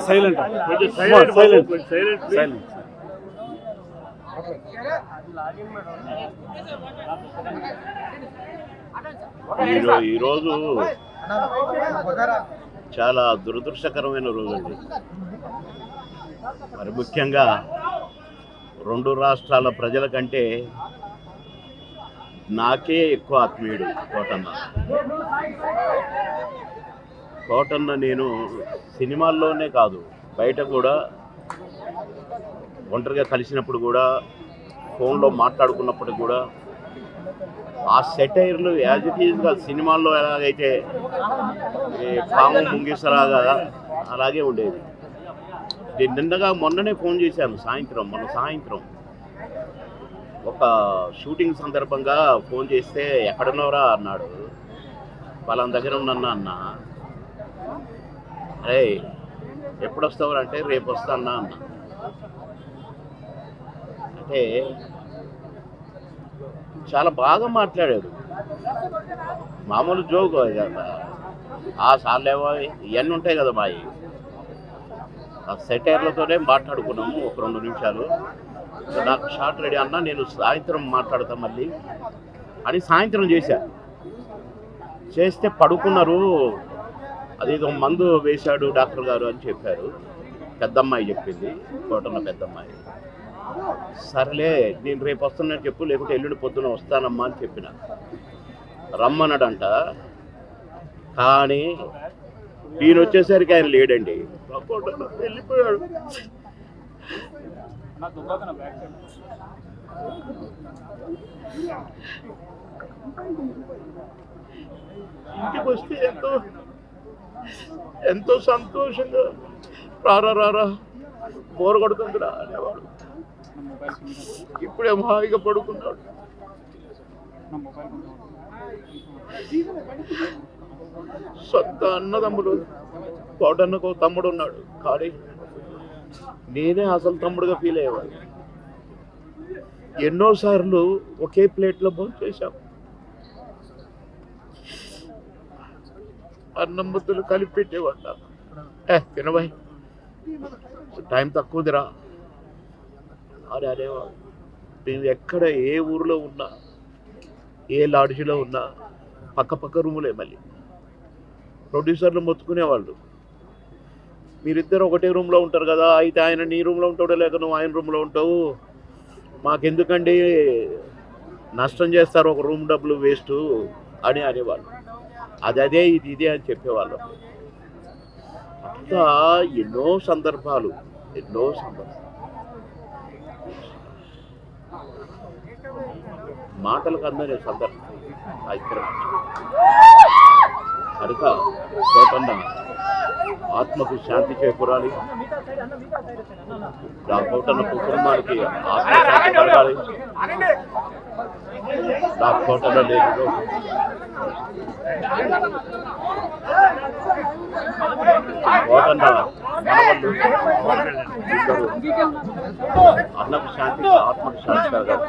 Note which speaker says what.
Speaker 1: Silent
Speaker 2: silent
Speaker 1: silent
Speaker 2: silent ఈరోజు చాలా దురదృష్టకరమైన రోజు అండి. మరి ముఖ్యంగా రెండు రాష్ట్రాల ప్రజల కంటే నాకే ఎక్కువ ఆత్మీయుడు కోటన్న. కోటన్న నేను సినిమాల్లోనే కాదు బయట కూడా ఒంటరిగా కలిసినప్పుడు కూడా ఫోన్లో మాట్లాడుకున్నప్పుడు కూడా ఆ సెటైర్లు యాజ్ ఇట్ ఈజ్గా సినిమాల్లో ఎలాగైతే ఈ పాము ముంగిసలాగా అలాగే ఉండేది. నేను నిన్నగా మొన్ననే ఫోన్ చేశాను సాయంత్రం మొన్న సాయంత్రం. ఒక షూటింగ్ సందర్భంగా ఫోన్ చేస్తే ఎక్కడున్నావురా అన్నాడు. వాళ్ళ దగ్గర ఉన్నన్నా అన్న అరే ఎప్పుడు వస్తావు అంటే రేపు వస్తానా అన్న. అంటే చాలా బాగా మాట్లాడాడు. మామూలు జోక్ ఆ సార్లేవో ఇవన్నీ ఉంటాయి కదా మాయి. ఆ సెటైర్లతోనే మాట్లాడుకున్నాము ఒక రెండు నిమిషాలు. నాకు షార్ట్ రెడీ అన్న నేను సాయంత్రం మాట్లాడతా మళ్ళీ అని సాయంత్రం చేశా. చేస్తే పడుకున్నారు. అదేదో మందు వేశాడు డాక్టర్ గారు అని చెప్పారు. పెద్దమ్మాయి చెప్పింది కోటన్న పెద్దమ్మాయి. సర్లే నేను రేపు వస్తున్నాను చెప్పు లేకుంటే ఎల్లుండి పొద్దున వస్తానమ్మా అని చెప్పిన. రమ్మన్నాడంట కానీ ఈయన వచ్చేసరికి ఆయన లేడండి. వెళ్ళిపోయాడు ఇంటికి వస్తే ఎంతో ఎంతో సంతోషంగా రారా రారా బోర కొడుతుందిరా అనేవాడు. ఇప్పుడే హాయిగా పడుకున్నాడు. సొంత అన్నదమ్ముడు కోటన్నకు తమ్ముడు ఉన్నాడు కానీ నేనే అసలు తమ్ముడుగా ఫీల్ అయ్యేవాడు ఎన్నోసార్లు ఒకే ప్లేట్లో భోజనం చేశాం. అన్నం ముద్దలు కలిపి పెట్టేవాడు నాకు. ఏ తినబాయ్ టైం తక్కువదిరా. అరే అనేవాడు మేము ఎక్కడ ఏ ఊరిలో ఉన్నా ఏ లాడ్జిలో ఉన్నా పక్క పక్క రూములే మళ్ళీ. ప్రొడ్యూసర్లు మొత్తుకునేవాళ్ళు. మీరిద్దరు ఒకటే రూమ్లో ఉంటారు కదా అయితే ఆయన నీ రూమ్లో ఉంటాడో లేక నువ్వు ఆయన రూమ్లో ఉంటావు? మాకెందుకండి నష్టం చేస్తారు ఒక రూమ్ డబ్బులు వేస్ట్ అని అనేవాళ్ళు. అది అదే ఇది ఇదే అని చెప్పేవాళ్ళు. అట్లా ఎన్నో సందర్భాలు ఎన్నో సందర్భాలు. మాటలకు అందని సందర్భం కనుక కోటన్న ఆత్మకు శాంతి చేకూరాలి. ఆ కోటన్న కుటుంబానికి ఆత్మశాంతి కలగాలి. నా కోటన్న లేదు కోటన్న అన్నకు శాంతి ఆత్మకు శాంతి కలగాలి.